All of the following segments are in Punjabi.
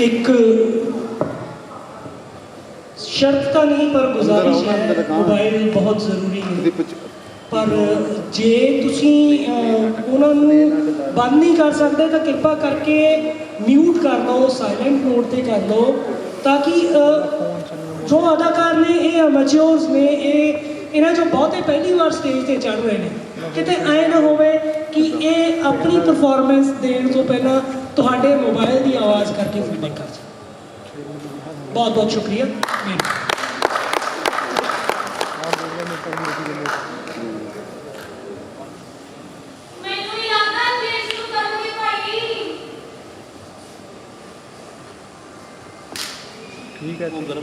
ਇੱਕ ਸ਼ਰਤ ਤਾਂ ਨਹੀਂ ਪਰ ਗੁਜ਼ਾਰਿਸ਼ ਹੈ। ਮੋਬਾਈਲ ਬਹੁਤ ਜ਼ਰੂਰੀ ਹੈ ਪਰ ਜੇ ਤੁਸੀਂ ਉਹਨਾਂ ਨੂੰ ਬੰਦ ਨਹੀਂ ਕਰ ਸਕਦੇ ਤਾਂ ਕਿਰਪਾ ਕਰਕੇ ਮਿਊਟ ਕਰ ਲਓ ਸਾਇਲੈਂਟ ਮੋਡ ਤੇ ਕਰ ਲਓ ਤਾਂ ਕਿ ਜੋ ਅਦਾਕਾਰ ਨੇ ਇਹ ਅਮੈਚਿਓਰਸ ਨੇ ਇਹ ਇਹਨਾਂ ਚੋਂ ਬਹੁਤੇ ਪਹਿਲੀ ਵਾਰ ਸਟੇਜ ਤੇ ਚੜ ਰਹੇ ਨੇ ਕਿਤੇ ਐ ਨਾ ਹੋਵੇ ਕਿ ਇਹ ਆਪਣੀ ਪਰਫਾਰਮੈਂਸ ਦੇਣ ਤੋਂ ਪਹਿਲਾਂ ਤੁਹਾਡੇ ਮੋਬਾਈਲ ਦੀ ਆਵਾਜ਼ ਕਰਕੇ ਫੀਡਬੈਕ ਕਰ ਸਕਣ ਬਹੁਤ ਬਹੁਤ ਸ਼ੁਕਰੀਆ। ਮਿਹਰਬਾਨੀ ਮੈਨੂੰ ਨਹੀਂ ਲੱਗਦਾ ਕਿ ਸ਼ੁਰੂ ਕਰਨਗੇ ਭਾਈ। ਠੀਕ ਹੈ ਬਲੀਵ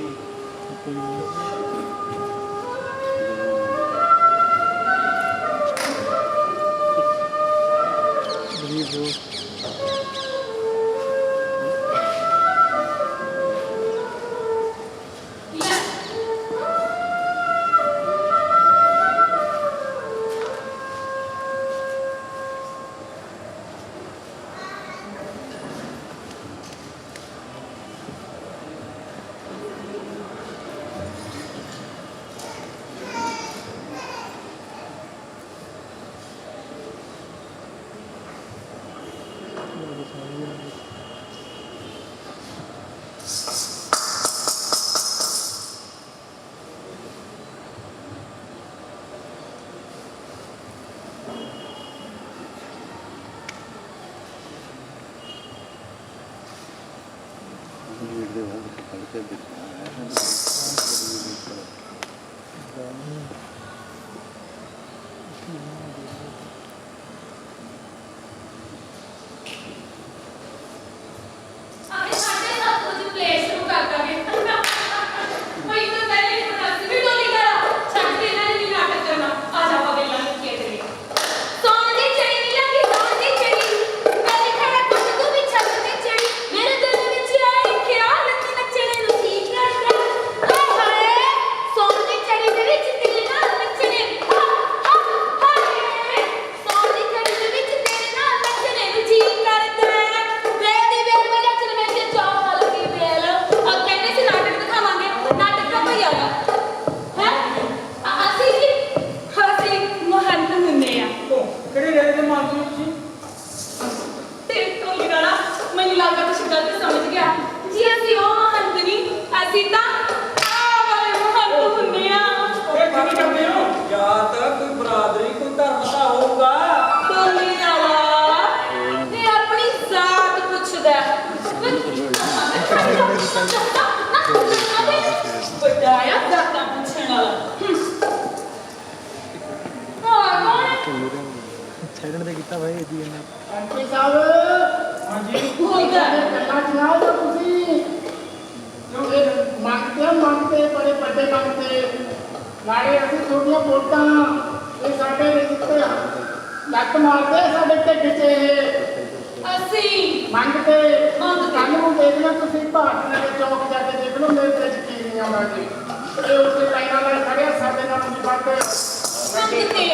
ਵੀਰ ਦੇ ਬਾਅਦ ਖੜ ਕੇ ਦੇਖਣਾ ਆਪਣੇ ਸਾਡੇ ਸਭ ਕੁਝ ਪਲੇ ਸ਼ੁਰੂ ਕਰ ਦਾਂਗੇ ਕੋਈ ਤਾਂ ਪਹਿਲੇ ਹੀ ਬਣਾ ਸੀ ਵੀ ਡੋਲੀ ਕਰਾ ਛੱਡ ਕੇ ਇਹਨਾਂ ਨੇ ਨਹੀਂ ਨਾਟਕ ਕਰਨਾ ਆ ਜਾ ਆਪਾਂ ਵੇਲਾ ਨਹੀਂ ਕੀਏ ਕਰੀਏ ਸੌਣ ਦੀ ਚੜੀ ਨਹੀਂ ਲੱਗੀ ਸੌਣ ਦੀ ਚੜੀ ਮੈਂ ਲਿਖਿਆ ਕੁਝ ਤੂੰ ਵੀ ਛੱਡ ਦੇ ਚੜੀ ਮੇਰੇ ਦਿਲ ਵਿੱਚ ਆਈ ਖਿਆਲ ਕਿ ਨੱਚਣੇ ਨੂੰ ਠੀਕ ਕਰਦਾ ਹਾਏ ਹਾਏ ਸੌਣ ਦੀ ਚੜੀ ਦੇ ਵਿੱਚ ਤੇਰੇ ਨਾਲ ਨੱਚਣੇ ਹਾ ਹਾ ਹਾਏ ਸੌਣ ਦੀ ਚੜੀ ਦੇ ਵਿੱਚ ਤੇਰੇ ਨਾਲ ਨੱਚਣੇ ਨੂੰ ਜੀ ਕਰਦਾ ਵੇਲ ਦੀ ਵੇਲ ਵਜਾ ਚਲ ਮੈਂ ਤੇ ਚਾਹ ਵਾਲ ਦੀ ਵੇਲ ਆ ਕਹਿੰਦੇ ਸੀ ਨਾਟਕ ਦਿਖਾਵਾਂਗੇ ਨਾਟਕ ਦਾ ਭਈ ਆਇਆ ਹੈ ਅਸੀਂ ਜੀ ਅਸੀਂ ਮਹੰਤ ਹੁੰਦੇ ਆ ਕਿਹੜੇ ਰੇ ਕੀਤਾ ਭਾਈ ਜੀ ਇਹਨੇ। ਐਮਪੀ ਸਾਹਿਬ ਹਾਂਜੀ। ਹੋਏਗਾ ਗੱਲਾਂ ਸੁਣਾਓ ਤਾਂ ਤੁਸੀਂ ਇਹ ਮੰਗਤੇ ਮੰਗਤੇ ਬੜੇ ਵੱਡੇ ਮੰਗਤੇ ਨਾਲੇ ਅਸੀਂ ਤੁਹਾਡੀਆਂ ਵੋਟਾਂ ਇਹ ਸਾਡੇ ਰਿਸ਼ਤੇ ਆ ਲੱਤ ਮਾਰਦੇ ਸਾਡੇ ਢਿੱਡ 'ਚ ਇਹ। ਅਸੀਂ ਮੰਗਤੇ ਮੰਗਤੇ। ਕੱਲ ਨੂੰ ਦੇਖ ਲਿਓ ਤੁਸੀਂ ਭਾਰਤ ਨਗਰ ਚੌਕ ਜਾ ਕੇ ਦੇਖ ਲਓ ਮੇਰੇ ਤੇ ਯਕੀਨ ਨਹੀਂ ਆਉਣਾ ਜੀ। ਇਹ ਉੱਤੇ ਲਾਈਨਾਂ ਨਾਲ ਖੜਿਆ ਸਾਡੇ ਨਾਲ ਨਹੀਂ ਵੱਧ ਮੰਗਤੇ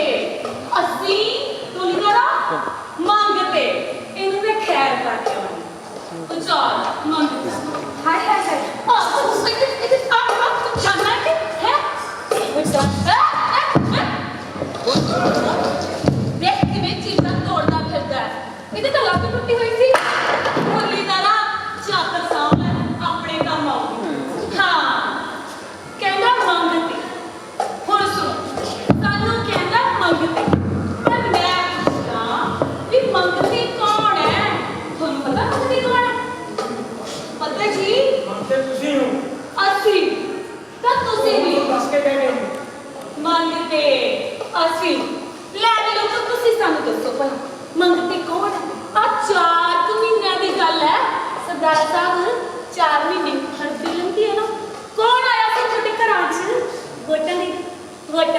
ਅਸੀਂ ਮੰਗਤੇ ਇਹਨੂੰ ਵੀ ਖੈਰ ਕਰਕੇ ਆਉਣੀ ਉਚਾਰ ਮੰਗਤੇ ਹਾਏ ਹਾਏ ਹਾਏ। ਆ ਤੁਸੀਂ ਇਹ ਇਹ ਆ ਆ ਜਾਨਾ ਕਿ, ਹੈ? ਬੱਚਾ ਦੇਖ ਕਿਵੇਂ ਚੀਜ਼ਾਂ ਤੋੜਦਾ ਫਿਰਦਾ। ਇਹਦੇ ਤਾਂ ਲੱਤ ਟੁੱਟੀ ਹੋਈ ਸੀ ਹੋਲੀ ਦਾ ਨਾ ਚਾਦਰ ਸਾਹਮਣੇ ਆਪਣੇ ਕੰਮ ਆਉਗੀ ਹਾਂ ਕਹਿੰਦਾ ਮੰਗਤੇ ਹੁਣ ਸੁਣੋ ਸਾਨੂੰ ਕਹਿੰਦਾ ਮੰਗਤੇ ਪਰ ਮੈਂ ਪੁੱਛਦਾ ਵੀ ਮੰਗਤੇ ਕੌਣ ਹੈ ਤੁਹਾਨੂੰ ਪਤਾ ਮੰਗਤੇ ਕੌਣ ਹੈ ਪਤਾ ਜੀ ਮੰਨਦੇ ਤੁਸੀਂ ਹੋ ਅਸੀਂ ਤਾਂ ਤੁਸੀਂ ਵੀ ਦੱਸ ਕੇ ਗਏ ਨੇ ਮੰਗਤੇ ਅਸੀਂ ਲੈ ਵੀ ਲੋਕ ਤੁਸੀਂ ਸਾਨੂੰ ਦੱਸੋ ਭਲਾ ਮੰਗਤੇ ਕੌਣ ਹੈ ਆ ਚਾਰ ਕੁ ਮਹੀਨਿਆਂ ਦੀ ਗੱਲ ਹੈ ਸਰਦਾਰ ਸਾਹਿਬ ਚਾਰ ਮਹੀਨੇ ਹਰਦੀ ਲੰਦੀ ਹੈ ਨਾ ਕੌਣ ਆਇਆ ਸੀ ਤੁਹਾਡੇ ਘਰਾਂ 'ਚ ਵੋਟਾਂ ਦੇ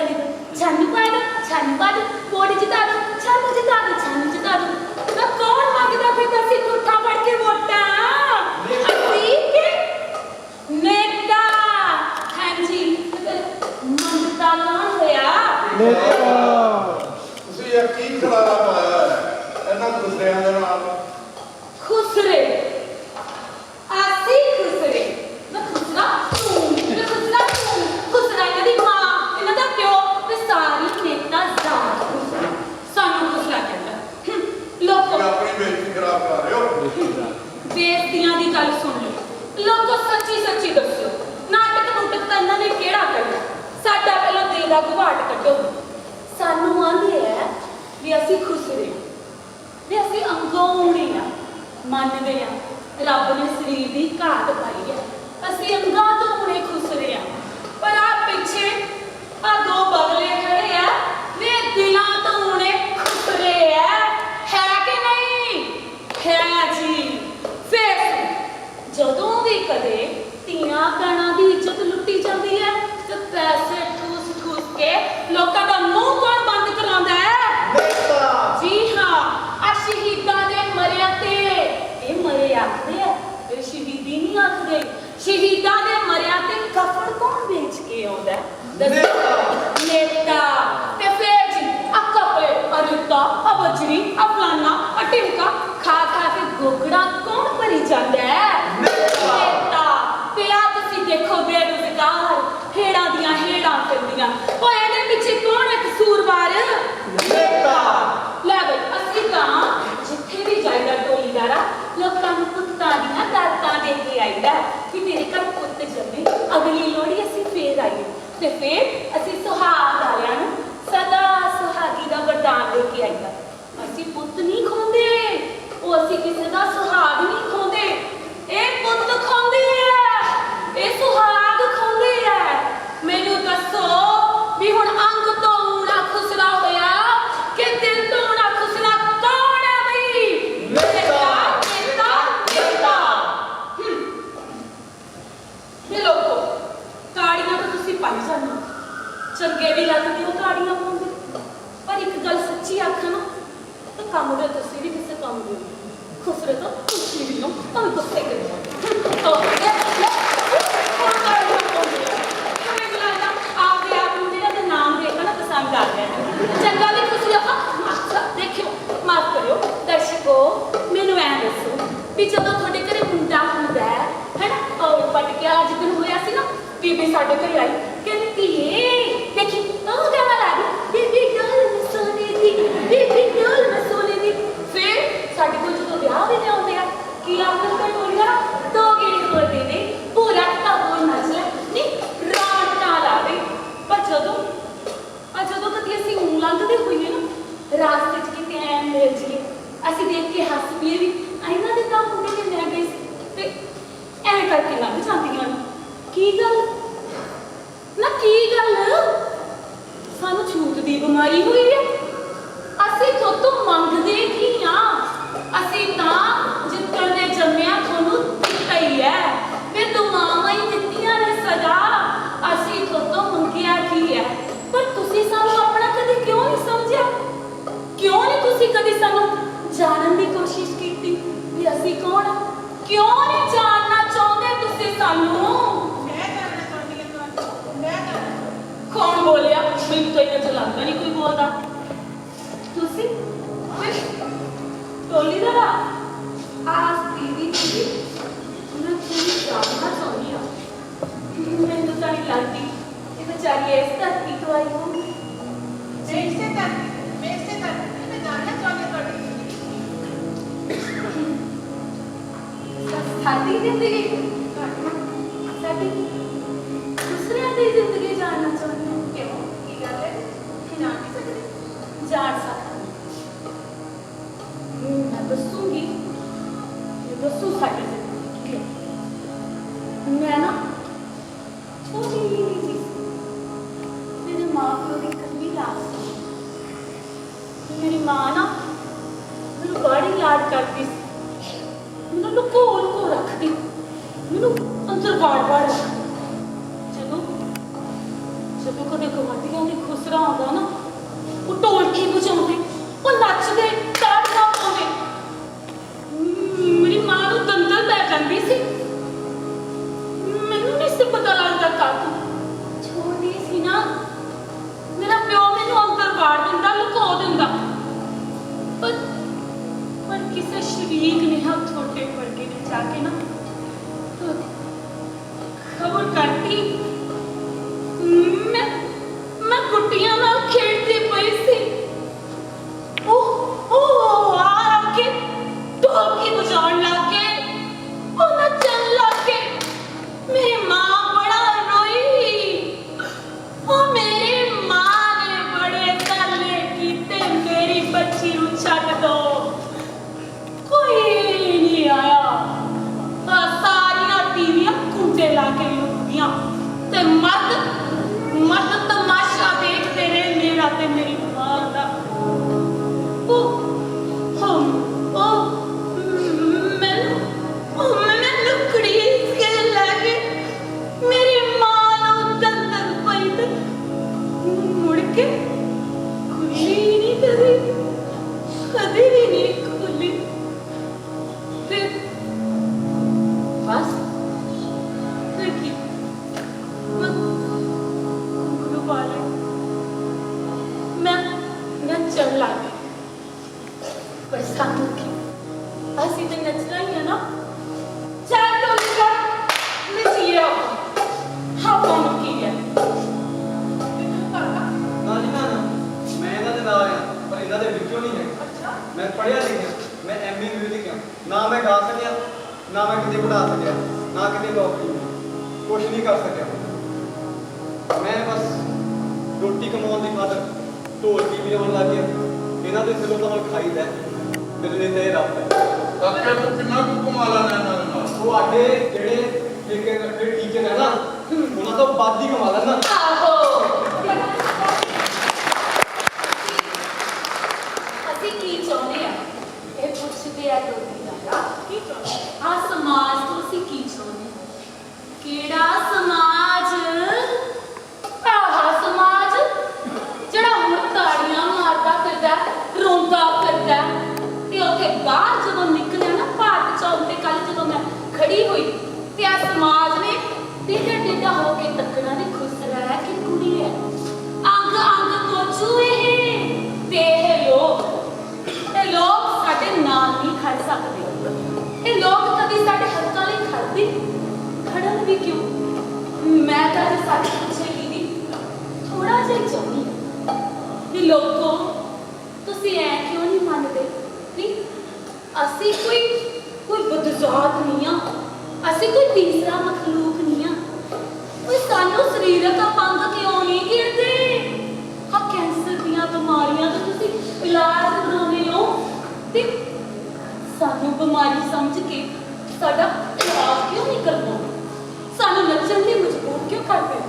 ਦਿਓ, ਵੋਟਾਂ ਦੇ ਦਿਓ। ਛਾਨੂ ਪਾ ਦੋ ਛਾਨੂ ਪਾ ਦੋ ਵੋਟ ਜਿਤਾ ਦੋ ਛਾਨੂ ਜਿਤਾ ਦੋ ਛਾਨੂ ਜਿਤਾ ਦੋ ਤਾਂ ਕੌਣ ਮੰਗਦਾ ਫਿਰਦਾ ਸੀ ਪੁੱਠਾ ਫੜ ਕੇ ਵੋਟਾਂ ਅਸੀਂ ਕਿ ਨੇਤਾ ਹਾਂਜੀ ਮੰਗਤਾ ਕੌਣ ਹੋਇਆ ਤੁਸੀਂ ਇਹ ਕੀ ਖਲਾਰਾ ਪਾਇਆ ਹੈ ਇਹਨਾਂ ਗੁੱਸਰਿਆਂ ਦੇ ਨਾਲ ਖੁਸਰੇ ਅਸੀਂ ਬੇਇੱਜ਼ਤੀਆਂ ਦੀ ਗੱਲ ਸੁਣ ਲਓ ਲੋਕੋ ਸੱਚੀ ਸੱਚੀ ਦੱਸੋ ਨਾਟਕ ਨੂਟਕ ਤਾਂ ਇਹਨਾਂ ਨੇ ਕਿਹੜਾ ਕਰਨਾ ਸਾਡਾ ਪਹਿਲਾਂ ਕੱਢੋ। ਸਾਨੂੰ ਆਂਦੇ ਐ ਵੀ ਅਸੀਂ ਖੁਸ਼ ਵੀ ਅਸੀਂ ਅੰਗੋਂ ਆ, ਮੰਨਦੇ ਆ, ਰੱਬ ਨੇ ਸਰੀਰ ਦੀ ਘਾਟ ਪਾਈ ਹੈ ਅਸੀਂ ਅੰਗਾਂ ਤੋਂ ਹੁਣੇ ਖੁਸ਼ ਆ। ਪਰ ਆ ਪਿੱਛੇ ਆ ਦੋ ਬਗਲੇ ਖੜੇ ਆ ਵੇ ਦਿਲਾਂ ਤੋਂ ਹੁਣੇ ਖੁਸ਼ ਆ ਹੈ ਕਿ ਨਹੀਂ? ਹੈ ਜੀ। ਫਿਰ ਜਦੋਂ ਵੀ ਕਦੇ ਧੀਆਂ ਭੈਣਾਂ ਦੀ ਇੱਜ਼ਤ ਲੁੱਟੀ ਜਾਂਦੀ ਹੈ ਤੇ ਪੈਸੇ ਕੇ ਲੋਕਾਂ ਦਾ ਮੂੰਹ ਕੌਣ ਬੰਦ ਕਰਾਉਂਦਾ ਹੈ? ਜੀ ਹਾਂ ਆ ਸ਼ਹੀਦਾਂ ਦੇ ਮਰਿਆ ਤੇ। ਇਹ ਮਰੇ ਆਖਦੇ ਆ ਇਹ ਸ਼ਹੀਦੀ ਨਹੀਂ ਆਖਦੇ। ਸ਼ਹੀਦਾਂ ਦੇ ਮਰਿਆ ਤੇ ਕਫਨ ਕੌਣ ਵੇਚ ਕੇ ਆਉਂਦਾ ਹੈ? ਦੱਸੋ। ਨੇਤਾ ਤੇ ਫੇਰ ਜੀ ਆ ਕਪੜੇ ਅਰੁੱਤਾ ਆ ਬਜਰੀ ਆ ਫਲਾਨਾ ਆ ਟਿਮਕਾ ਖਾ ਖਾ ਕੇ ਗੋਗੜਾ ਕੌਣ ਭਰੀ ਜਾਂਦਾ ਹੈ? ਨੇਤਾ ਤੇ ਆ ਤੁਸੀਂ ਦੇਖੋ ਬੇਰੁਜ਼ਗਾਰ ਹੇੜਾਂ ਦੀਆਂ ਹੇੜਾਂ ਫਿਰਦੀਆਂ ਓ ਇਹਦੇ ਪਿੱਛੇ ਕੌਣ ਹੈ ਕਸੂਰਵਾਰ ਲੈ ਬਈ ਅਸੀਂ ਤਾਂ ਜਿੱਥੇ ਵੀ ਜਾਈਦਾ ਟੋਲੀਦਾਰਾ ਲੋਕਾਂ ਨੂੰ ਪੁੱਤਾਂ ਦੀਆਂ ਦਾਤਾਂ ਦੇ ਕੇ ਆਈਦਾ ਕਿ ਮੇਰੇ ਘਰ ਪੁੱਤ ਜੰਮੇ ਅਗਲੀ ਲੋਹੜੀ ਅਸੀਂ ਫੇਰ ਆਈਏ। ਤੇ ਫੇਰ ਅਸੀਂ ਸੁਹਾਗ ਵਾਲਿਆਂ ਨੂੰ ਸਦਾ ਸੁਹਾਗੀ ਦਾ ਵਰਦਾਨ ਦੇ ਕੇ ਆਈਦਾ। ਅਸੀਂ ਪੁੱਤ ਨਹੀਂ ਖੋਂਦੇ। ਉਹ ਅਸੀਂ ਕਿਸੇ ਦਾ ਸੁਹਾਗ ਨਹੀਂ ਖੋਂਦੇ ਇਹ ਪੁੱਤ ਖੋਂਦੇ ਆ ਇਹ ਸੁਹਾਗ ਖੋਂਦੇ ਆ ਮੈਨੂੰ ਦੱਸੋ ਵੀ ਹੁਣ ਅੰਗ ਤੋਂ ਊਣਾ ਖੁਸਰਾ ਹੋਇਆ ਕਿ ਦਿਲ ਤੋਂ ਊਣਾ ਖੁਸਰਾ ਕੌਣ ਹੈ ਬਈ ਨੇਤਾ ਨੇਤਾ ਨੇਤਾ ਹਮ। ਇਹ ਲੋਕੋ ਕਾੜੀਆਂ ਤਾਂ ਤੁਸੀਂ ਪਾਈ ਜਾਂਦੇ ਹੋ। ਚੰਗੇ ਵੀ ਲੱਗਦੇ ਹੋ ਕਾੜੀਆਂ ਪਾਉਂਦੇ ਪਰ ਇੱਕ ਗੱਲ ਸੱਚੀ ਆਖਾਂ ਨਾ ਤਾਂ ਕੰਮ ਦੇ ਤੁਸੀਂ ਵੀ ਕਿਸੇ ਕੰਮ ਦੇ ਖੁਸਰੇ ਤਾਂ ਤੁਸੀਂ ਵੀ ਹੋ ਤਾਂ ਗੁੱਸੇ ਕਰੇ ਹੋ ਚੰਗਾ ਵੀ ਖੁਸ਼ੀ ਆ ਦੇਖਿਓ, ਮਾਫ ਕਰਿਓ। ਦਰਸ਼ਕੋ, ਮੈਨੂੰ ਐਂ ਦੱਸੋ ਵੀ ਜਦੋਂ ਤੁਹਾਡੇ ਘਰੇ ਮੁੰਡਾ ਹੁੰਦਾ ਹੈ, ਹੈਨਾ, ਉਹ ਪਟ ਕੇ ਅੱਜ ਦਿਨ ਹੋਇਆ ਸੀ ਨਾ, ਬੀਬੀ ਸਾਡੇ ਘਰੇ ਆਈ ਕਹਿੰਦੀ ਧੀਏ ਦੇਖੀ ਉਹ ਗਾਣਾ ਲਾ ਦੀ ਬੀਬੀ ਡੋਲ ਮੈਂ ਸੋਨੇ ਦੀ ਬੀਬੀ ਡੋਲ ਮੈਂ ਸੋਨੇ ਦੀ ਫਿਰ ਸਾਡੇ ਕੋਲ ਜਦੋਂ ਵਿਆਹ ਵੀ ਆਉਂਦੇ ਆ ਕੀ ਆਖਰ ਦਾ ਟੋਲੀਆ ਦੋ ਗੇੜ ਹੋਦੇ ਨੇ ਪੂਰਾ ਤਾਂ ਬੋਲ ਨੱਚ ਲੈ ਨਹੀਂ ਰੌਣਕਾਂ ਲਾ ਦੇ ਪਰ ਜਦੋਂ ਆ ਜਦੋਂ ਕਦੀ ਅਸੀਂ ਊਂ ਲੰਘਦੇ ਹੋਈਏ ਨਾ, ਰਾਸਤੇ 'ਚ ਕਿਤੇ ਐ ਮਿਲ ਜੀਏ ਅਸੀਂ ਦੇਖ ਕੇ ਹੱਸ ਪਈਏ ਵੀ ਇਹਨਾਂ ਦੇ ਤਾਂ ਮੁੰਡੇ ਨੇ ਮੈਂ ਗਈ ਸੀ ਤੇ ਐ ਕਰਕੇ ਲੰਘ ਜਾਂਦੀਆਂ ਨੇ। ਕੀ ਗੱਲ? ਨਾ ਕੀ ਗੱਲ? ਸਾਨੂੰ ਛੂਤ ਦੀ ਬਿਮਾਰੀ ਹੋਈ ਹੈ ਮੈਨੂੰ ਤਾਂ ਇਹਨਾਂ ਚ ਲੱਗਦਾ ਨਹੀਂ ਕੋਈ ਬੋਲਦਾ? ਤੁਸੀਂ? ਟੋਲੀ ਦਾ ਆਸ ਦੀਦੀ ਜੀ ਮੈਂ ਤੁਹਾਨੂੰ ਜਾਣਨਾ ਚਾਹੁੰਦੀ ਹਾਂ ਮੈਨੂੰ ਤਾਂ ਨਹੀਂ ਲੱਗਦੀ। ਇਹ ਵਿਚਾਰੀ ਇਸ ਧਰਤੀ ਤੋਂ ਆਈ ਹੋਊਗੀ। ਮੈਂ ਇਸੇ ਤੱਕ ਮੈਂ ਇਸੇ ਤੱਕ ਮੈਂ ਜਾਣਨਾ ਚਾਹੁੰਦੀ ਹਾਂ ਤੁਹਾਡੀ ਸਾਡੀ ਜ਼ਿੰਦਗੀ? ਸਾਡੀ ਕਿਸੇ ਨੇ ਹੱਥ ਛੋਟੇ ਵਰਗੇ ਨੇ ਜਾ ਕੇ ਨਾ ਇਹਨਾਂ ਦੇ ਸਿਰੋਂ ਤਾਂ ਹੁਣ ਖਾਈਦਾ ਮਿਲਨੇ ਤੇ ਰੱਬ ਤੂੰ ਕਿੰਨਾ ਕੁ ਕਮਾ ਲੈਣਾ ਇਹਨਾਂ ਦੇ ਨਾਲ। ਤੁਹਾਡੇ ਜਿਹੜੇ ਠੇਕੇ ਦੇ ਟੀਚਰ ਹੈ ਨਾ ਉਹਨਾਂ ਤੋਂ ਹੀ ਕਮਾ ਲੈਣਾ ਆਹੋ। ਅਸੀਂ ਕੀ ਚਾਹੁੰਦੇ ਆ? ਇਹ ਪੁੱਛਦੇ ਆ ਲੋਕੀ ਦਾ ਕੀ ਚਾਹੁੰਦੇ? ਆ ਸਮਾਜ ਤੋਂ ਅਸੀਂ ਕੀ ਚਾਹੁੰਦੇ ਕਿਹੜਾ ਸਮਾਜ ਬਾਹਰ ਜਦੋਂ ਨਿਕਲਿਆ ਨਾ, ਭਾਰਤ ਚੌਕ ਤੇ ਕੱਲ ਜਦੋਂ ਮੈਂ ਖੜੀ ਹੋਈ, ਤੇ ਆ ਸਮਾਜ ਨੇ ਟੇਡਾ ਟੇਡਾ ਹੋ ਕੇ ਤੱਕਣਾ ਨੇ ਖੁਸ਼ ਰਹਿ ਕਿ ਕੁੜੀ ਹੈ। ਅੰਗ ਅੰਗ ਕੋਚੂ ਇਹ ਤੇ ਇਹ ਲੋਕ ਇਹ ਲੋਕ ਸਾਡੇ ਨਾਲ ਨਹੀਂ ਖੜ ਸਕਦੇ। ਇਹ ਲੋਕ ਕਦੀ ਸਾਡੇ ਹੱਕਾਂ ਲਈ ਖੜਦੇ ਖੜਨ ਵੀ ਕਿਉਂ? ਮੈਂ ਤਾਂ ਇਹ ਸੱਚ ਪੁੱਛੇਗੀ ਨਹੀਂ ਥੋੜਾ ਜਿਹਾ ਚਾਹੁੰਦੀ ਹਾਂ ਲੋਕੋ, ਤੁਸੀਂ ਐ ਕਿਉਂ ਨਹੀਂ ਮੰਨਦੇ ਵੀ ਅਸੀਂ ਕੋਈ ਕੋਈ ਬਦਜ਼ਾਤ ਨਹੀਂ ਆ ਅਸੀਂ ਕੋਈ ਤੀਸਰਾ ਮਖਲੂਕ ਨਹੀਂ ਆ। ਕੋਈ ਸਾਨੂੰ ਸਰੀਰਕ ਅਪੰਗ ਕਿਉਂ ਨਹੀਂ ਗਿਰਦੇ ਆ ਕੈਂਸਰ ਦੀਆਂ ਬਿਮਾਰੀਆਂ ਦਾ ਤੁਸੀਂ ਇਲਾਜ ਕਰਾਉਂਦੇ ਹੋ। ਤੇ ਸਾਨੂੰ ਬਿਮਾਰੀ ਸਮਝ ਕੇ ਸਾਡਾ ਇਲਾਜ ਕਿਉਂ ਨਹੀਂ ਕਰਦਾ ਸਾਨੂੰ ਨੱਚਣ ਲਈ ਮਜਬੂਰ ਕਿਉਂ ਕਰਦੇ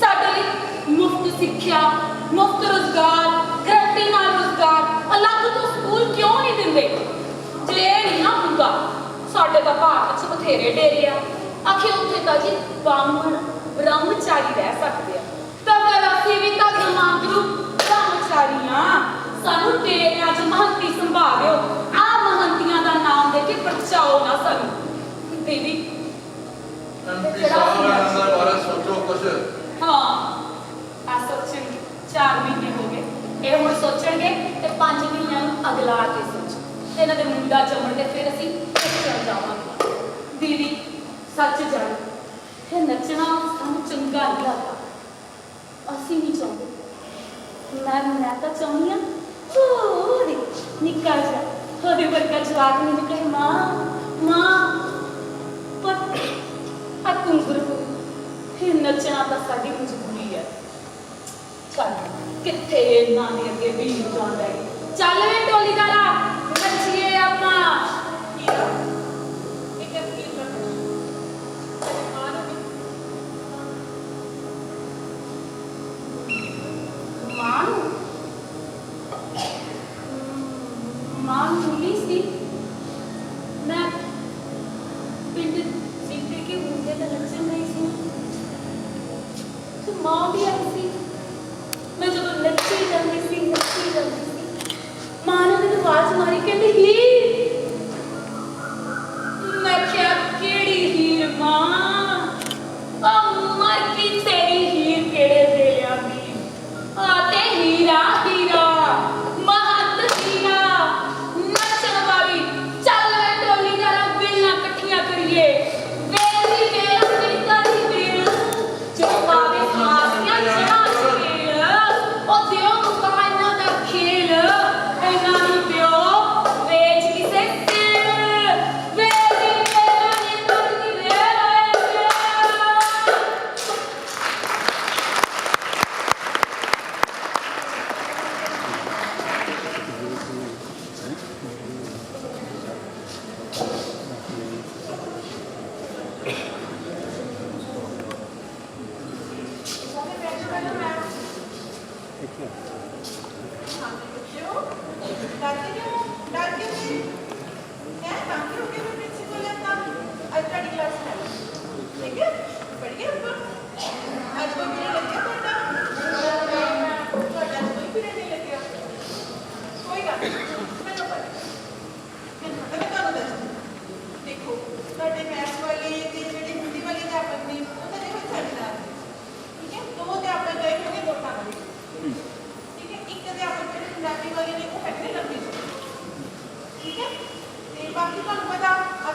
ਸਾਡੇ ਲਈ ਮੁਫਤ ਸਿੱਖਿਆ, ਮੁਫਤ ਰੋਜ਼ਗਾਰ, ਗਰੰਟੀ ਨਾਲ ਰੋਜ਼ਗਾਰ ਅਲੱਗ ਤੋਂ ਸਕੂਲ ਕਿਉਂ ਨਹੀਂ ਦਿੰਦੇ? ਜੇ ਨਹੀਂ ਹੁੰਦਾ ਬਥੇਰੇ ਡੇਰੇ ਆ। ਆਖੇ ਉੱਥੇ ਤਾਂ ਜੀ ਬਾਹਮਣ ਬ੍ਰਹਮਚਾਰੀ ਰਹਿ ਸਕਦੇ ਆ। ਤਾਂ ਫਿਰ ਅਸੀਂ ਵੀ ਤਾਂ ਜਮਾਂਦਰੂ ਬ੍ਰਹਮਚਾਰੀ ਆ ਸਾਨੂੰ ਡੇਰਿਆਂ 'ਚ ਮਹੰਤੀ ਸੰਭਾਲਿਓ। ਆ ਮਹੰਤੀਆਂ ਦਾ ਨਾਮ ਦੇ ਕੇ ਪਰਚਾਓ ਨਾ ਸਾਨੂੰ। ਦੇਵੀ। ਬਾਰੇ ਸੋਚੋ ਹਾਂ। ਆ ਸੋਚਣਗੇ 4 ਮਹੀਨੇ ਹੋ ਗਏ। ਇਹ ਹੁਣ ਸੋਚਣਗੇ ਤੇ 5 ਮਹੀਨਿਆਂ ਨੂੰ ਅਗਲਾ ਕੇ ਸੋਚ। ਤੇ ਇਹਨਾਂ ਦੇ ਮੁੰਡਾ ਜੰਮਣ ਤੇ ਫਿਰ ਅਸੀਂ ਚੱਲ ਜਾਵਾਂਗੇ। ਦੀਦੀ ਸੱਚ ਜਾਣ। ਇਹ ਨੱਚਣਾ ਸਾਨੂੰ ਚੰਗਾ ਨਹੀਂ ਲੱਗਦਾ। ਅਸੀਂ ਨਹੀਂ ਚਾਹੁੰਦੇ। ਮੈਂ ਮੈਂ ਤਾਂ ਚਾਹੁੰਦੀ ਹਾਂ ਥੋੜੀ ਨਿੱਕਾ ਜਿਹਾ ਉਹਦੇ ਵਰਗਾ ਜਵਾਕ ਨਹੀਂ ਨਿਕਲੇ ਮਾਂ ਮਾਂ, ਪਰ ਆ ਕੁੰਗਰੂ ਇਹ ਨੱਚਣਾ ਤਾਂ ਸਾਡੀ ਮਜਬੂਰੀ ਹੈ। ਚੱਲ, ਕਿੱਥੇ ਇਹਨਾਂ ਦੇ ਅੱਗੇ ਵੀ ਜਾਂਦਾ ਚੱਲ ਵੇ ਟੋਲੀ ਦਾਰਾ ਨੱਚੀਏ ਆਪਾਂ।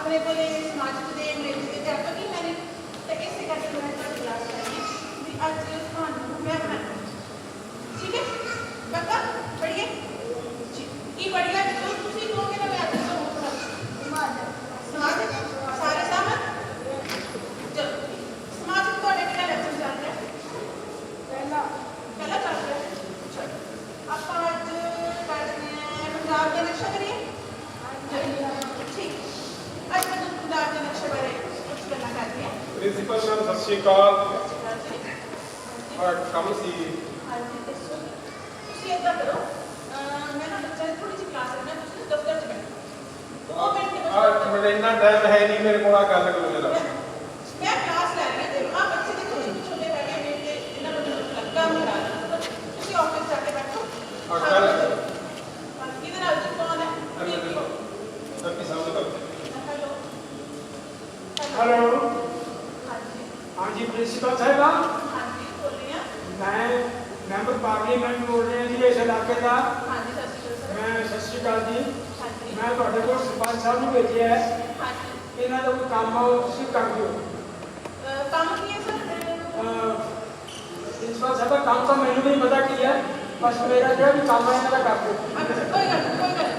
ਆਪਣੇ ਕੋਲੇ ਸਮਾਜਿਕ ਦੇ ਅੰਗਰੇਜ਼ੀ ਦੇ ਅਧਿਆਪਕ ਹੀ ਹੈ ਤੇ ਇਸੇ ਕਰਕੇ ਮੈਂ ਤੁਹਾਡੀ ਕਲਾਸ ਕਰਾਂਗੀ ਵੀ ਅੱਜ ਤੁਹਾਨੂੰ ਮੈਂ ਬਣਾਉਣਾ ਠੀਕ ਹੈ ਪੱਕਾ ਪੜੀਏ ਜੀ ਇਹ ਪੜੀਏ ਜੋ ਤੁਸੀਂ ਕਹੋਗੇ ਨਾ ਮੈਂ ਅੱਜ ਤੋਂ ਪੜਾਉਂਗੀ ਪ੍ਰਿੰਸੀਪਲ ਮੈਮ ਸਤਿ ਸ਼੍ਰੀ ਅਕਾਲ ਔਰ ਕੰਮ ਸੀ ਹਾਂਜੀ ਦੱਸੋ ਤੁਸੀਂ ਏਦਾਂ ਕਰੋ ਅਹ ਮੈਂ ਨਾ ਬੱਚਿਆਂ ਦੀ ਥੋੜੀ ਜਿਹੀ ਕਲਾਸ ਰੱਖਣਾ ਤੁਸੀਂ ਦਫ਼ਤਰ 'ਚ ਬੈਠੋ ਦੋ ਮਿੰਟ ਦੇ ਆ ਵਿੱਚ ਮੈਨੂੰ ਇੰਨਾ ਟਾਈਮ ਹੈ ਨਹੀਂ ਮੇਰੇ ਕੋਲ ਆ ਗੱਲ ਕਰੋ ਜਰਾ ਮੈਂ ਕਲਾਸ ਲੈ ਰਹੀ ਹਾਂ ਤੇ ਆ ਬੱਚੇ ਦੇ ਕੁਝ ਛੋਟੇ ਬੈਠੇ ਨੇ ਤੇ ਇਹਨਾਂ ਨੂੰ ਮੈਨੂੰ ਕੰਮ ਕਰਾ ਰਿਹਾ ਤੁਸੀਂ ਆਫਿਸ ਜਾ ਕੇ ਬੈਠੋ ਹਾਂ, ਕੱਲ੍ਹ। ਹਾਂ, ਕਿਹਦੇ ਨਾਲ ਜੀ ਕੌਣ ਹੈ ਅੰਦਰ ਦੇ ਬਾਹਰ ਸਭ ਕੀ ਸਾਹਮਣੇ ਕਰ ਹੈਲੋ ਹੈਲੋ ਹਾਂਜੀ ਹਾਂਜੀ ਪ੍ਰਿੰਸੀਪਲ ਸਾਹਿਬਾ ਹਾਂਜੀ ਬੋਲ ਰਹੀ ਹਾਂ ਮੈਂ ਮੈਂਬਰ ਪਾਰਲੀਮੈਂਟ ਬੋਲ ਰਿਹਾ ਜੀ ਇਸ ਇਲਾਕੇ ਦਾ ਹਾਂਜੀ ਸਤਿ ਸ਼੍ਰੀ ਅਕਾਲ ਮੈਂ ਸਤਿ ਸ਼੍ਰੀ ਅਕਾਲ ਜੀ ਹਾਂਜੀ ਮੈਂ ਤੁਹਾਡੇ ਕੋਲ ਸਰਪੰਚ ਸਾਹਿਬ ਨੂੰ ਭੇਜਿਆ ਹੈ ਹਾਂਜੀ ਇਹਨਾਂ ਦਾ ਕੋਈ ਕੰਮ ਆ, ਉਹ ਤੁਸੀਂ ਕਰ ਦਿਓ ਅਹ ਕੰਮ ਕੀ ਹੈ ਸਰ ਅਹ, ਪ੍ਰਿੰਸੀਪਲ ਸਾਹਿਬਾ ਕੰਮ ਤਾਂ ਮੈਨੂੰ ਵੀ ਪਤਾ ਕੀ ਹੈ ਬਸ ਮੇਰਾ ਜਿਹੜਾ ਵੀ ਕੰਮ ਹੈ ਇਹਨਾਂ ਦਾ ਕਰ ਦਿਓ ਅੱਛਾ ਕੋਈ ਗੱਲ ਨਹੀਂ, ਕੋਈ ਗੱਲ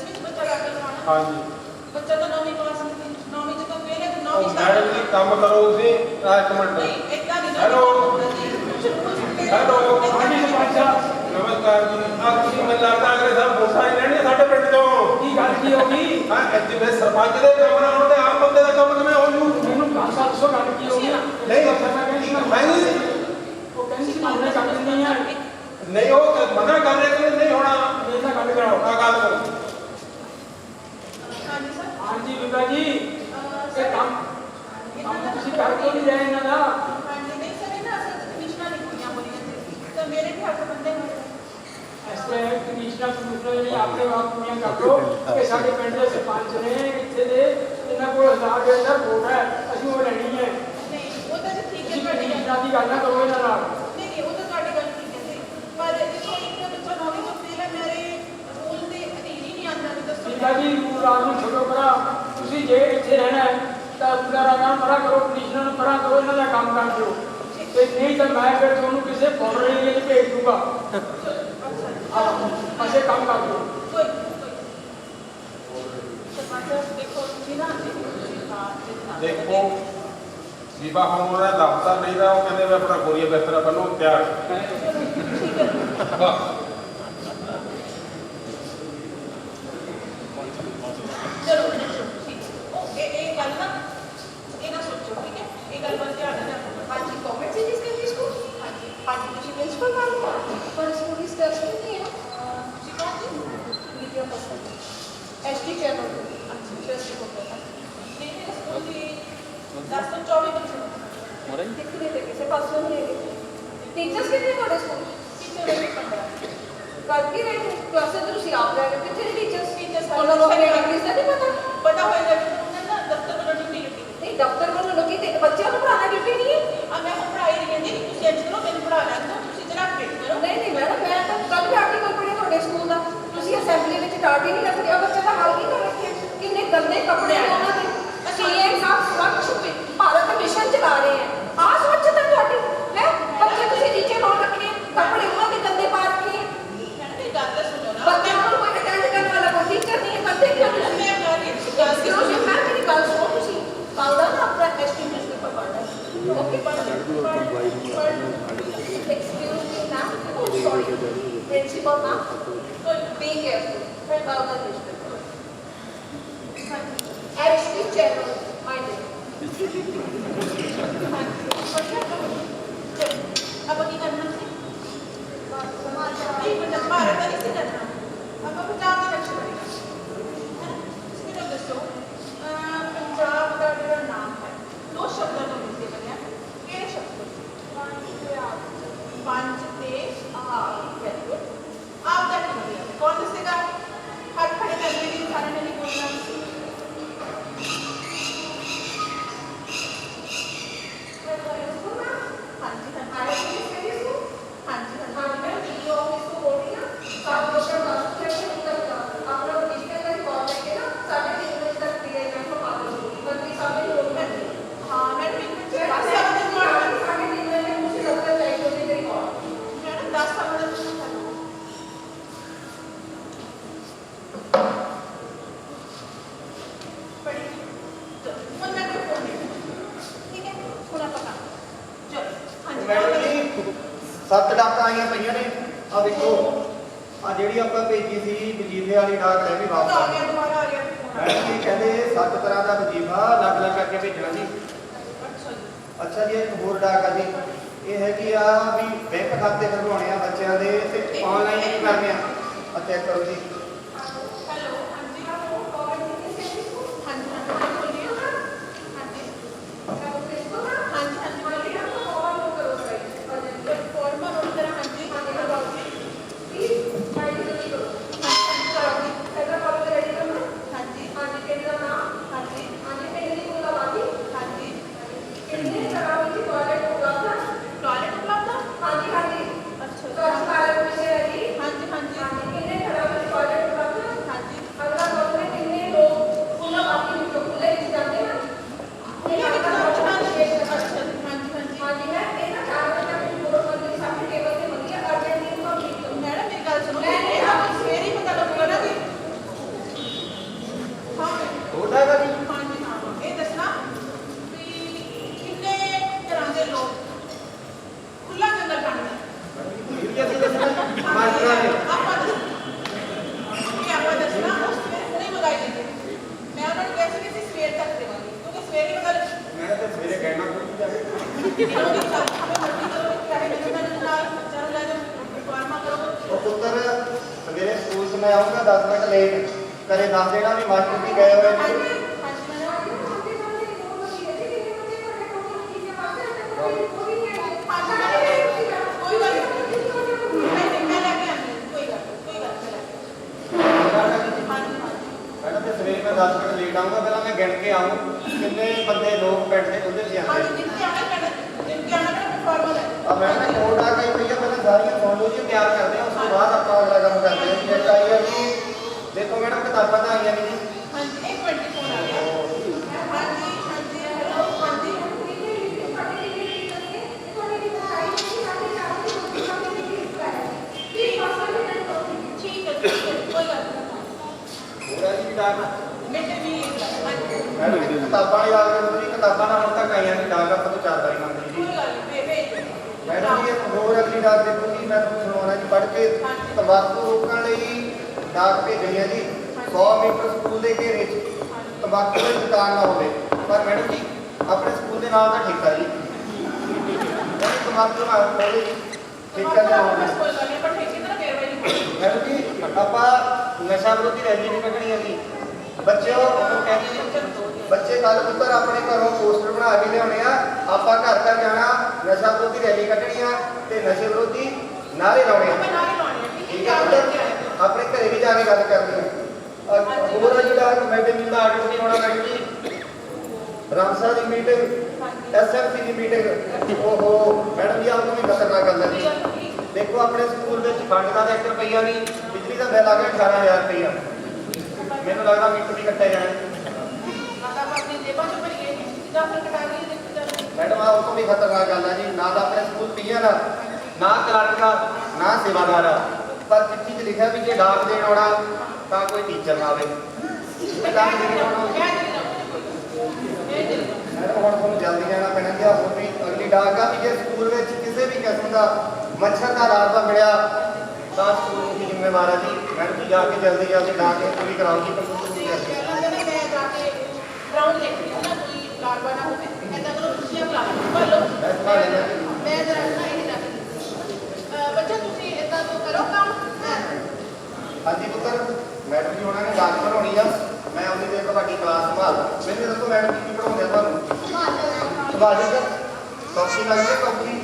ਨਹੀਂ, ਮੈਂ ਦੇਖ ਮੈਂ ਠੀਕ ਹੈ ਦੇਖ ਠੀਕ ਹੈ ਅਹ ਬੱਚੋ ਆਪਣੇ ਜਿਹੜੀਆਂ ਕਾਪੀਆਂ ਖੋਲੋ ਹਾਂਜੀ। ਹਾਂਜੀ ਸਮਝੋ ਆ ਇੱਕ ਐਡਮਿਸ਼ਨ ਕਰਾਉਣੀ ਹੈ ਉਹ ਤੁਸੀਂ ਤਾਂ ਬਹੁਤ ਲੇਟ ਹੋ ਗਏ ਸਰਪੰਚ ਸਾਹਿਬ ਅਹ ਆਪਣੀਆਂ ਤਰੀਕਾਂ ਤਾਂ ਸਾਰੀਆਂ ਨਿਕਲ ਗਈਆਂ ਤੇ ਦੂਸਰੀ ਗੱਲ ਇੱਕ ਹੋਰ ਹੈ ਹਾਂਜੀ ਤੁਸੀਂ 10ਵੀਂ ਚ ਬੱਚਾ ਦਾਖਲ ਕਰਾਉਣਾ ਹਾਂਜੀ ਬੱਚਾ ਤਾਂ 9ਵੀਂ ਕਲਾਸ ਵਿੱਚ 9ਵੀਂ ਚ ਤਾਂ ਫੇਲ ਹੈ ਤੇ 9ਵੀਂ ਉਹ ਮੈਡਮ ਜੀ ਕੰਮ ਕਰੋ ਤੁਸੀਂ। ਆ ਇੱਕ ਮਿੰਟ। ਨਹੀਂ ਇਦਾਂ ਨਹੀਂ ਹੈਲੋ। ਹੈਲੋ। ਹਾਂਜੀ ਸਰਪੰਚ ਨਮਸਕਾਰ ਜੀ। ਆ ਤੁਸੀਂ ਮੈਨੂੰ ਲੱਗਦਾ ਅਗਲੇ ਸਾਲ ਵੋਟਾਂ ਹੀ ਲੈਣੀਆਂ ਸਾਡੇ ਪਿੰਡ ਤੋਂ ਕੀ ਗੱਲ ਕੀ ਹੋ ਗਈ? ਹਾਂ ਜਿਵੇਂ ਸਰਪੰਚ ਦੇ ਕੰਮ ਨਾ ਹੋਣ ਤੇ ਆਮ ਬੰਦੇ ਦਾ ਕੰਮ ਕਿਵੇਂ ਹੋ ਜੂ ਮੈਨੂੰ ਗੱਲ ਤਾਂ ਦੱਸੋ ਗੱਲ ਕੀ ਹੋ ਗਈ? ਨਹੀਂ। ਮੈਂ ਕਹਿੰਦੀ ਸੀ ਮੈਂ ਨਹੀਂ। ਉਹ ਕਹਿੰਦੀ ਸੀ ਮੈਂ ਕਰ ਦਿੰਦੀ ਆ। ਨਹੀਂ ਉਹ ਮਨਾ ਕਰ ਰਹੇ ਕਿ ਨਹੀਂ ਹੋਣਾ। ਇਹਦਾ ਗੱਲ ਕਰਾਓ। ਆ ਗੱਲ ਕਰੋ। ਬੀਬਾ ਜੀ ਇਹ ਕੰਮ ਕੰਮ ਤੁਸੀਂ ਕਰ ਕਿਉਂ ਨਹੀਂ ਰਹੇ ਇਹਨਾਂ ਦਾ? ਨਹੀਂ ਸਰ ਇਹਨਾਂ ਅਸਲ ਕਮਿਸ਼ਨਾਂ ਪੂਰੀਆਂ ਹੋ ਰਹੀਆਂ ਸੀ ਤਾਂ ਮੇਰੇ ਵੀ ਹੱਥ ਬੰਦੇ ਹੋਏ ਨੇ। ਐਸੇ ਕਮਿਸ਼ਨਰ ਕਮਿਸ਼ਨਰ ਨੇ ਆਪਣੇ ਆਪ ਪੂਰੀਆਂ ਕਰ ਲੋ ਕਿ ਸਾਡੇ ਪਿੰਡ ਦੇ ਸਰਪੰਚ ਨੇ ਇੱਥੇ ਦੇ ਇਹਨਾਂ ਕੋਲ ਹਜ਼ਾਰ ਦੇ ਅੰਦਰ ਵੋਟ ਹੈ। ਅਸੀਂ ਉਹ ਲੈਣੀ ਹੈ। ਨਹੀਂ ਉਹ ਤਾਂ ਠੀਕ ਹੈ ਤੁਹਾਡੀ ਗੱਲ। ਕਮਿਸ਼ਨਰਾਂ ਦੀ ਗੱਲ ਨਾ ਕਰੋ ਇਹਨਾਂ ਨਾਲ। ਨਹੀਂ ਨਹੀਂ ਉਹ ਤਾਂ ਤੁਹਾਡੀ ਗੱਲ ਠੀਕ ਹੈ ਜੀ। ਪਰ ਦੇਖੋ ਇੱਕ ਬੱਚਾ ਨੌਵੀਂ ਤੋਂ ਹੈ ਮੇਰੇ ਰੂਲ ਦੇ ਅਧੀਨ ਹੀ ਨਹੀਂ ਆਉਂਦਾ ਦੱਸੋ। ਜੀ ਰੂਲ ਰਾਜ ਨੂੰ ਜੇ ਇੱਥੇ ਰਹਿਣਾ ਤਾਂ ਪੂਰਾ ਰਾਜ ਪਰਾ ਕਰੋ ਕਮਿਸ਼ਨਰ ਨੂੰ ਪਰਾ ਕਰੋ ਇਹਨਾਂ ਦਾ ਕੰਮ ਕਰ ਦਿਓ। ਤੇ ਨਹੀਂ ਤਾਂ ਮੈਂ ਫਿਰ ਤੁਹਾਨੂੰ ਕਿਸੇ ਫੋਰਨ ਏਰੀਏ 'ਚ ਭੇਜ ਦੂੰਗਾ। ਅਸੇ ਕੰਮ ਕਰ ਦਿਓ। ਕੋਈ ਕੋਈ ਸਰਪੰਚ ਦੇਖੋ ਤੁਸੀਂ ਨਾ ਤੁਸੀਂ ਬਾਤ ਤੇ ਧਿਆਨ ਦਿਓ। ਦੇਖੋ ਵਿਵਾਹ ਹੋਣ ਵਾਲਾ ਦਫ਼ਤਰ ਨਹੀਂ ਦਾ ਉਹ ਕਹਿੰਦੇ ਵੀ ਆਪਣਾ ਗੋਰੀਆ ਬਿਸਤਰਾ ਬੰਨੋ ਤਿਆਰ ਵਾਹ ਚਲੋ ਠੀਕ ਹੈ। ਉਹ ਇਹ ਇਹ ਗੱਲ ਨਾ ਇਹ ਨਾ ਸੋਚੋ ਠੀਕ ਹੈ ਇਹ ਗੱਲ ਵੱਲ ਧਿਆਨ ਨਾ ਰੱਖੋ ਹਾਂਜੀ ਗਵਰਨਮੈਂਟ ਸੀ ਜਿਸ ਕੇ ਸਕੂਲ ਹਾਂਜੀ ਹਾਂਜੀ ਤੁਸੀਂ ਪ੍ਰਿੰਸੀਪਲ ਨਾਲ ਪਰ ਸਕੂਲ ਦੀ ਸਟੈਪ ਨਹੀਂ ਹੈ ਤੁਸੀਂ ਕੌਣ ਜੀ ਵਿਦਿਆ ਪਸੰਦ ਐਸਟੀ ਚੈਨਲ ਅੱਛਾ ਸ਼੍ਰੀ ਗੋਪਾਲ ਨਹੀਂ ਮੇਰੇ ਸਕੂਲ ਦੀ 10 ਤੋਂ 24 ਬੱਚੇ ਕਿੱਥੇ ਦੇ ਕਿਸੇ ਪਾਸੋਂ ਨਹੀਂ ਹੈਗੇ। ਟੀਚਰਸ ਕਿੰਨੇ ਤੁਹਾਡੇ ਸਕੂਲ ਟੀਚਰ ਦੇ 15 ਕਰ ਕੀ ਰਹੇ ਕਲਾਸੇ ਤੇ ਤੁਸੀਂ ਆਪ ਰਹਿ ਰਹੇ ਕਿੱਥੇ ਦੇ ਟੀਚਰਸ Teachers ਉਹਨਾਂ ਨੂੰ ਆਪਣੇ ਇੰਗਲਿਸ਼ ਦਾ ਨਹੀਂ ਪਤਾ? ਪਤਾ ਹੋਏਗਾ ਉਹਨਾਂ ਦਾ ਦਫ਼ਤਰ ਵੱਲੋਂ ਡਿਊਟੀ ਲੱਗੀ। ਨਹੀਂ ਦਫ਼ਤਰ ਵੱਲੋਂ ਲੋਕੀ ਤੇ ਬੱਚਿਆਂ ਨੂੰ ਪੜਾਉਣਾ ਡਿਊਟੀ ਨਹੀਂ ਹੈ? ਆ ਮੈਂ ਹੁਣ ਪੜ੍ਹਾਈ ਰਹੀ ਹਾਂ ਜੀ ਤੁਸੀਂ ਅੱਜ ਕਰੋ ਮੈਨੂੰ ਲੈਣ ਦਿਓ। ਤੁਸੀਂ ਜਰਾ ਵੇਟ ਕਰੋ। ਨਹੀਂ ਨਹੀਂ ਮੈਡਮ ਮੈਂ ਤਾਂ ਕੱਲ ਵੀ ਆਰਟੀਕਲ ਪੜ੍ਹਿਆ ਤੁਹਾਡੇ ਸਕੂਲ ਦਾ। ਤੁਸੀਂ ਅਸੈਂਬਲੀ ਵਿੱਚ ਹੀ ਨਹੀਂ ਰੱਖਦੇ। ਉਹ ਬੱਚੇ ਦਾ ਹਾਲ ਕੀ ਕਰ ਰੱਖਿਆ? ਕਿੰਨੇ ਗੰਦੇ ਕੱਪੜੇ ਨੇ ਉਹਨਾਂ ਦੇ ਸੀਐਮ ਸਾਹਿਬ ਸਵੱਛ ਭਾਰਤ ਮਿਸ਼ਨ ਚਲਾ ਰਹੇ ਹੈ ਆਹ ਸਵੱਛਤਾ ਤੁਹਾਡੀ ਹੈ ਬੱਚੇ ਤੁਸੀਂ ਨੀਚੇ ਲਾਉਣ ਰੱਖੇ ਹੈ, ਕੱਪੜੇ ਉਹਨਾਂ ਦੇ ਗੰਦੇ ਪਾ ਰੱਖੇ ਹੈ। ਮੈਡਮ ਇਹ ਗੱਲ ਤਾਂ ਸੁਣੋ ਨਾ ਬੱਚਿਆਂ ਨੂੰ ਕੋਈ ਅਟੈਂਡ ਕਰਨ ਵਾਲਾ ਕੋਈ ਟੀਚਰ ਨਹੀਂ ਹੈ ਕਰਦੇ ਕਿਉਂ ਮੈਂ ਨਹੀਂ ਮੈਂ ਕਰ ਰਹੀ ਹਾਂ ਤੁਸੀਂ ਗੱਲ Excuse ਕਰੋ me, ma'am, ਮੇਰੀ ਗੱਲ ਸੁਣੋ ਤੁਸੀਂ ਕੱਲ ਦਾ ਹੋਰ ਡਾਕ ਆ ਜੀ ਇਹ ਹੈਗੀ ਆ ਵੀ ਬੈਂਕ ਖਾਤੇ ਖਲਵਾਉਣੇ ਆ ਬੱਚਿਆਂ ਦੇ, ਤੇ ਆਨਲਾਈਨ ਕਰਨੇ ਆ। ਆ ਕਰੋ ਜੀ ਹੈਲੋ ਹਾਂਜੀ ਹਾਂਜੀ ਹਾਂਜੀ ਬੋਲੀਏ ਹਾਂਜੀ ਹਾਂਜੀ ਹਾਂਜੀ ਬੋਲੀਏ ਫੋਰਮ ਨੋਟ ਕਰਾਂ ਹਾਂਜੀ ਕਰਵਾਓ ਜੀ ਹਾਂਜੀ ਹਾਂਜੀ ਹਾਂਜੀ ਟਾਇਲਟ ਉਪਲਬਧ ਆ? ਅੱਛਾ ਹਾਂਜੀ ਹਾਂਜੀ ਹਾਂਜੀ ਇਹ ਵੀ ਤਾਂ ਪੁੱਛਣਾ ਜੀ ਅੱਛਾ ਜੀ ਹਾਂਜੀ ਹਾਂਜੀ ਮੈਡਮ ਮੇਰੀ ਗੱਲ ਸੁਣੋ ਇਹ ਤਾਂ ਸਵੇਰੇ ਹੀ ਪਤਾ ਲੱਗੂਗਾ ਨਾ ਜੀ ਹਾਂ ਹੋਰ ਡਾਕ ਆ ਜੀ ਹਾਂਜੀ ਹਾਂ ਇਹ ਦੱਸਣਾ ਵੀ ਕਿੰਨੇ ਤਰ੍ਹਾਂ ਦੇ ਲੋਕ ਖੁੱਲਾ ਜੰਗਲ ਪਾਣੀ ਇਹ ਵੀ ਅਸੀਂ ਦੱਸਣਾ ਮਾਸਟਰਾਂ ਨੇ ਆਪਾਂ ਦੱਸਣਾ ਇਹ ਆਪਾਂ ਦੱਸਣਾ ਉਸ ਸਵੇਰੇ ਹੁਣੇ ਮੰਗਾਈ ਦਿੱਤੀ ਮੈਂ ਉਹਨਾਂ ਨੂੰ ਕਿਹਾ ਸੀ ਕਿ ਅਸੀਂ ਸਵੇਰ ਤੱਕ ਦੇਵਾਂਗੇ ਕਿਉਂਕਿ ਸਵੇਰੇ ਹੀ ਮਗਰ ਮੈਂ ਤਾਂ ਸਵੇਰੇ ਕਹਿਣਾ ਕੋਈ ਜਾਵੇ ਇਹਨਾਂ ਦੀ ਗੱਲ ਹਮੇ ਮਰਜ਼ੀ ਕਰੋ ਚਾਹੇ ਮੈਨੂੰ ਮੈਨੂੰ ਨਾਲ ਚਲੋ ਲੈ ਜਾਓ ਫਾਰਮਾ ਕਰੋ ਉਹ ਪੁੱਤਰ ਸਵੇਰੇ ਸਕੂਲ 'ਚ ਮੈਂ ਆਉਂਗਾ 10 ਮਿੰਟ ਲੇਟ ਕਰੇ ਦੱਸ ਦੇਣਾ ਵੀ ਮਾਸਟਰ ਜੀ ਗਏ ਹੋਏ ਨੇ। ਮੈਡਮ ਤੇ ਸਵੇਰੇ ਮੈਂ 10 ਮਿੰਟ ਲੇਟ ਆਉਂਗਾ ਪਹਿਲਾਂ ਮੈਂ ਗਿਣ ਕੇ ਆਉਂ ਕਿੰਨੇ ਬੰਦੇ ਲੋਕ ਬੈਠੇ ਉਹਦੇ 'ਚ ਹਾਂਜੀ ਜਾਂਦੇ ਆ ਮੈਂ ਨਾ ਕੋਡ ਆ ਗਈ ਪਈ ਆ ਪਹਿਲਾਂ ਸਾਰੀਆਂ ਸੁਣ ਲਓ ਜੀ ਤਿਆਰ ਕਰਦੇ ਆ ਉਸ ਤੋਂ ਬਾਅਦ ਆਪਾਂ ਅਗਲਾ ਕੰਮ ਕਰਦੇ ਜੀ ਇੱਕ ਆਈ ਆ ਜੀ ਦੇਖੋ ਮੈਡਮ ਕਿਤਾਬਾਂ ਤਾਂ ਆਈਆਂ ਨੇ ਜੀ। ਹਾਂਜੀ ਇੱਕ ਮਿੰਟ ਫੋਨ ਆ ਗਿਆ ਆ। ਕਿਤਾਬਾਂ ਯਾਦ ਕਰੋ ਜੀ ਕਿਤਾਬਾਂ ਨਾਲ ਹੁਣ ਤੱਕ ਆਈਆਂ ਨੇ ਡਾਕ ਆਪਾਂ ਤੋਂ ਚਾਰ ਵਾਰੀ ਮੰਗਦੇ ਜੀ। ਮੈਡਮ ਜੀ ਇੱਕ ਹੋਰ ਅਗਲੀ ਡਾਕ ਦੇਖੋ ਜੀ ਮੈਂ ਤੁਹਾਨੂੰ ਸੁਣਾਉਣਾ ਜੀ ਪੜ੍ਹ ਕੇ ਤੰਬਾਕੂ ਰੋਕਣ ਲਈ ਡਾਕ ਭੇਜਣੀ ਹੈ ਜੀ। 100 ਮੀਟਰ ਸਕੂਲ ਦੇ ਘੇਰੇ 'ਚ ਤੰਬਾਕੂ ਦੀ ਦੁਕਾਨ ਨਾ ਹੋਵੇ। ਪਰ ਮੈਡਮ ਜੀ ਆਪਣੇ ਸਕੂਲ ਦੇ ਨਾਲ ਦਾ ਠੇਕਾ ਜੀ। ਤੰਬਾਕੂ ਨਾ ਹੋਵੇ। ਠੇਕਾ ਨਾ ਹੋਵੇ ਨਹੀਂ ਮੈਡਮ ਜੀ ਆਪਾਂ ਨਸ਼ਾ ਵਿਰੋਧੀ ਰੈਲੀ ਵੀ ਕੱਢਣੀ ਹੈ ਜੀ। ਬੱਚਿਓ ਬੱਚੇ ਕੱਲ ਪੁੱਤਰ ਆਪਣੇ ਘਰੋਂ ਪੋਸਟਰ ਬਣਾ ਕੇ ਲਿਆਉਣੇ ਆ। ਆਪਾਂ ਘਰ ਘਰ ਜਾਣਾ ਨਸ਼ਾ ਵਿਰੋਧੀ ਰੈਲੀ ਕੱਢਣੀ ਆ ਤੇ ਨਸ਼ੇ ਵਿਰੋਧੀ ਨਾਰੇ ਲਾਉਣੇ ਆ। ਠੀਕ ਹੈ? ਪੁੱਤਰ? ਆਪਣੇ ਘਰੇ ਵੀ ਜਾ ਕੇ ਗੱਲ ਕਰਨੀ ਅਹ ਹੋਰ ਆ ਜਿਹੜਾ ਮੈਡਮ ਦਾ ਆਰਡਰ ਨਹੀਂ ਹੋਣਾ ਮੈਡਮ ਜੀ। ਰਾਮਸਾ ਦੀ ਮੀਟਿੰਗ ਐਸਐਮਸੀ ਦੀ ਮੀਟਿੰਗ। ਓਹੋ ਮੈਡਮ ਜੀ ਆਪ ਨੂੰ ਵੀ ਖਤਰਨਾਕ ਗੱਲ ਹੈ। ਦੇਖੋ ਆਪਣੇ ਸਕੂਲ ਵਿੱਚ ਫੰਡ ਦਾ ਤਾਂ 1 ਰੁਪਈਆ ਨਹੀਂ ਬਿਜਲੀ ਦਾ ਬਿੱਲ ਆ ਗਿਆ 18000 ਰੁਪਈਆ। ਮੈਨੂੰ ਲੱਗਦਾ ਮੀਟਰ ਵੀ ਜਾਣਾ ਕਟਾ ਚੱਲ। ਮੈਡਮ ਆ ਉਹ ਤੋਂ ਵੀ ਖਤਰਨਾਕ ਗੱਲ ਹੈ ਜੀ। ਨਾ ਤਾਂ ਆਪਣੇ ਸਕੂਲ ਪੀਆ ਦਾ ਨਾ ਕਲਰਕ ਦਾ ਨਾ ਸੇਵਾਦਾਰ ਆ ਪਰ ਚਿੱਠੀ 'ਚ ਲਿਖਿਆ ਵੀ ਜੇ ਡਾਕ ਦੇਣ ਆਉਣਾ ਤਾਂ ਕੋਈ ਟੀਚਰ ਨਾ ਆਵੇ। ਇਹ ਡਾਕ ਦੇਣ ਆਉਣਾ ਮੈਡਮ ਹੁਣ ਤੁਹਾਨੂੰ ਜਲਦੀ ਜਾਣਾ ਪੈਣਾ ਜੀ ਆਪ ਵੀ ਅਗਲੀ ਡਾਕ ਆ ਵੀ ਜੇ ਸਕੂਲ ਵਿੱਚ ਕਿਸੇ ਵੀ ਕਿਸਮ ਦਾ ਮੱਛਰ ਦਾ ਲਾਰਵਾ ਮਿਲਿਆ ਤਾਂ ਸਕੂਲ ਦੀ ਜ਼ਿੰਮੇਵਾਰ ਆ ਜੀ ਮੈਡਮ ਜੀ ਜਾ ਕੇ ਜਲਦੀ ਜਲਦੀ ਡਾਕ ਇਹ ਪੂਰੀ ਕਰਾਓ ਜੀ ਕੰਪਿਊਟਰ ਦੀ ਜਲਦੀ ਪਹਿਲਾਂ ਕਹਿੰਦੇ ਮੈਂ ਜਾ ਕੇ ਗਰਾਊਂਡ ਦੇਖਦੀ ਹਾਂ ਨਾ ਕੋਈ ਲਾਰਵਾ ਨਾ ਹੋਵੇ ਐਦਾਂ ਕਰੋ ਤੁਸੀਂ ਬੁਲਾ ਲਓ ਬੋਲੋ ਮੈਂ ਸੰਭਾਲ ਲੈਂਦਾ ਜੀ। ਮੈਂ ਜਰਾ ਨਾ ਇਹ ਰੱਖ ਬੱਚਾ ਤੁਸੀਂ ਇਦਾਂ ਤੋਂ ਕਰੋ ਕੰਮ ਹਾਂਜੀ ਪੁੱਤਰ ਮੈਡਮ ਜੀ ਉਹਨਾਂ ਨੇ ਡਾਕ ਬਣਾਉਣੀ ਆ। ਮੈਂ ਉਹਦੀ ਦੇਰ ਤੁਹਾਡੀ ਕਲਾਸ ਸੰਭਾਲ ਮੈਨੂੰ ਦੱਸੋ ਮੈਡਮ ਜੀ ਕੀ ਪੜਾਉਂਦੇ ਆ ਤੁਹਾਨੂੰ? ਸੰਭਾਲ ਜੀ ਸਰ ਸੌਖੀ ਲੱਗਦੀ ਹੈ ਸੌਖੀ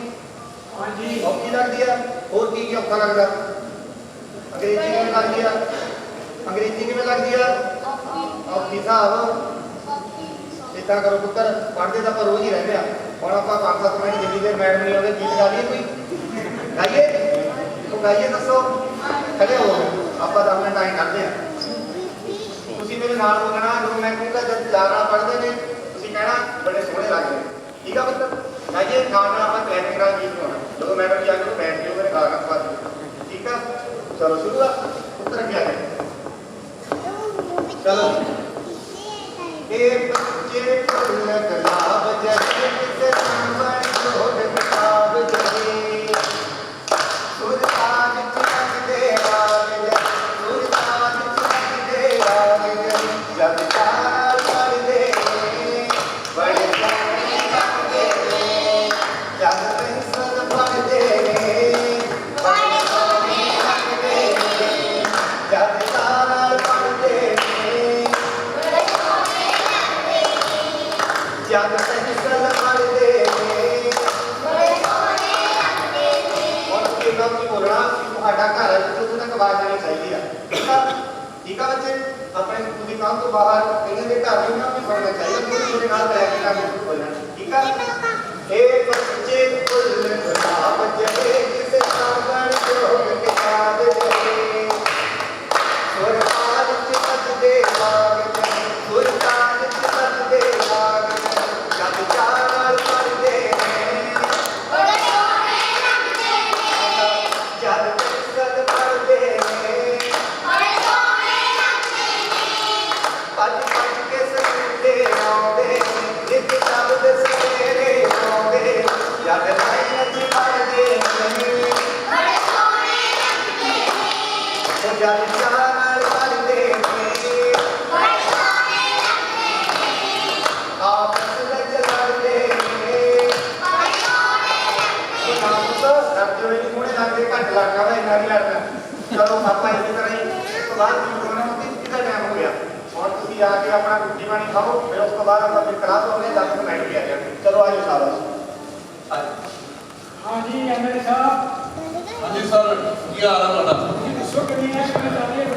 ਹਾਂਜੀ। ਔਖੀ ਲੱਗਦੀ ਆ? ਹੋਰ ਕੀ ਕੀ ਔਖਾ ਲੱਗਦਾ? ਅੰਗਰੇਜ਼ੀ ਕਿਵੇਂ ਲੱਗਦੀ ਆ ਅੰਗਰੇਜ਼ੀ ਕਿਵੇਂ ਲੱਗਦੀ ਆ ਔਖੀ ਹਿਸਾਬ ਇਦਾਂ ਕਰੋ ਪੁੱਤਰ ਪੜ੍ਹਦੇ ਤਾਂ ਆਪਾਂ ਰੋਜ਼ ਹੀ ਰਹਿੰਦੇ ਆ ਹੁਣ ਆਪਾਂ ਪੰਜ ਸੱਤ ਮਿੰਟ ਜਿੰਨੀ ਦੇਰ ਮੈਡਮ ਨਹੀਂ ਆਉਂਦੇ ਗੀਤ ਗਾ ਲਈਏ ਕੋਈ ਗਾਈਏ ਉਹ ਗਾਈਏ ਦੱਸੋ ਖੜੇ ਹੋ ਆਪਾਂ 10 ਮਿੰਟ ਆਏ ਕਰਦੇ ਆ ਤੁਸੀਂ ਮੇਰੇ ਨਾਲ ਬੋਲਣਾ ਜਦੋਂ ਮੈਂ ਕਹੂੰਗਾ ਜਦ ਜਾਣਾ ਪੜ੍ਹਦੇ ਨੇ ਤੁਸੀਂ ਕਹਿਣਾ ਬੜੇ ਸੋਹਣੇ ਲੱਗਦੇ ਨੇ ਠੀਕ ਆ ਪੁੱਤਰ ਗਾਈਏ ਨਾਲ ਨਾਲ ਆਪਾਂ ਕਲੈਰਿੰਗ ਨਾਲ ਗੀਤ ਗਾਉਣਾ ਜਦੋਂ ਮੈਡਮ ਜੀ ਆ ਕੇ ਬੈਠ ਕੇ ਮੇਰੇ ਗਾ ਗਾ ਪਾ ਦਿਓ ਠੀਕ ਆ ਚਲੋ ਸ਼ੁਰੂ ਆ ਪੁੱਤਰ ਅੱਗੇ ਆ ਗਏ ਚਲੋ ਇਹ ਬੱਚੇ ਫੁੱਲ ਗੁਲਾਬ ਜੈਸੇ ਥੋੜੀ ਥੋੜੀ ਨਾਲ ਬੈਠ